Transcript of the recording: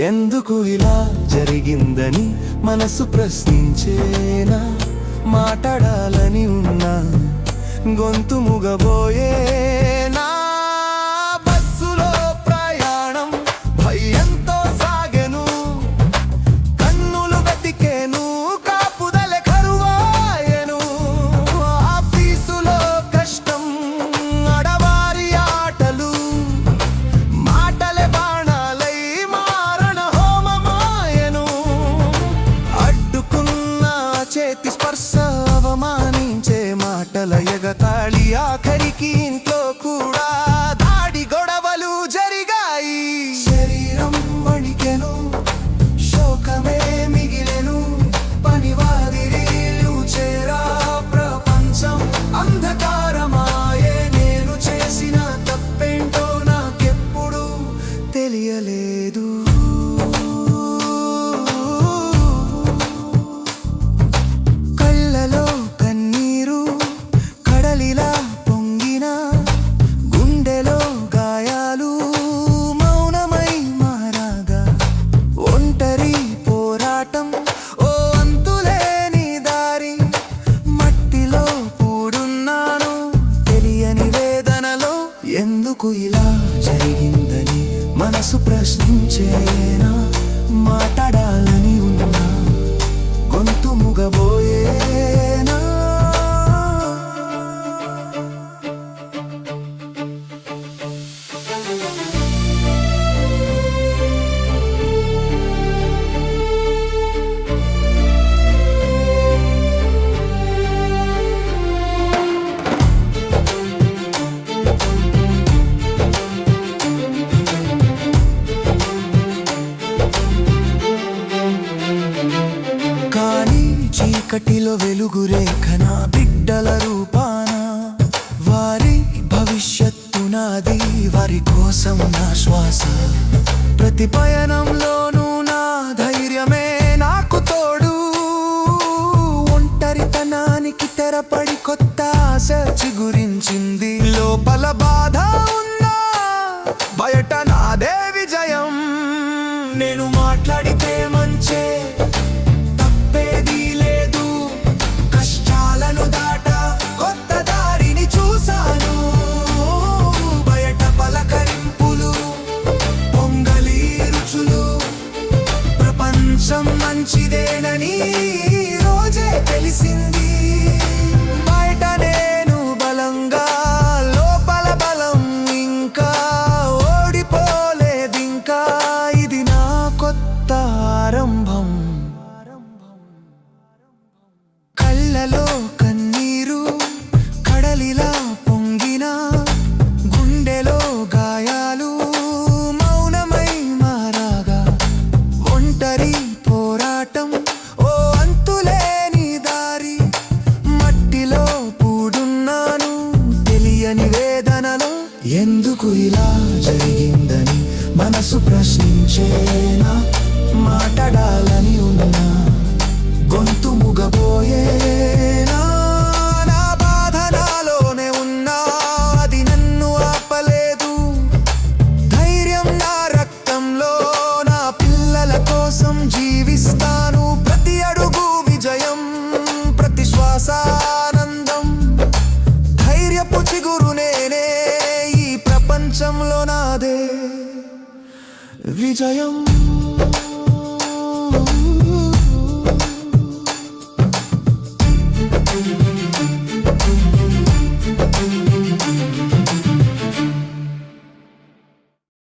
ఎందుకు ఇలా జరిగిందని మనసు ప్రశ్నించేనా? మాట్లాడాలని ఉన్నా. గొంతు ముగబోయే ఆఖరికి ఇంట్లో కూడా దాడి గొడవలు జరిగాయి. శరీరం వణికెను శోకమే మిగిలెను పనివాదిరీలు చేరా ప్రపంచం అంధకారమాయే. నేను చేసిన తప్పేంటో నాకెప్పుడు తెలియలేదు. జరిగిందని మనసు ప్రశ్నించేనా? మాట్లాడాలని ఉన్నా. గొంతు ముగబోయే చీకటిలో వెలుగు రేఖన బిడ్డల రూపాన? వారి భవిష్యత్తు నాది వారి కోసం నా శ్వాస. ప్రతి పయనంలోనూ నా ధైర్యమే నాకు తోడు. ఒంటరితనానికి తెరపడి కొత్త ఆశ చిగురించింది. లోపల బాధ ఉన్నా బయట నాదే ప్రశ్నించేనా? మాట్లాడాలని ఉన్నా గొంతు ముగబోయేనా? నా బాధ నాలోనే ఉన్నా అది నన్ను ఆపలేదు. ధైర్యం నా రక్తంలో నా పిల్లల కోసం జీవిస్తాను. 何必这样？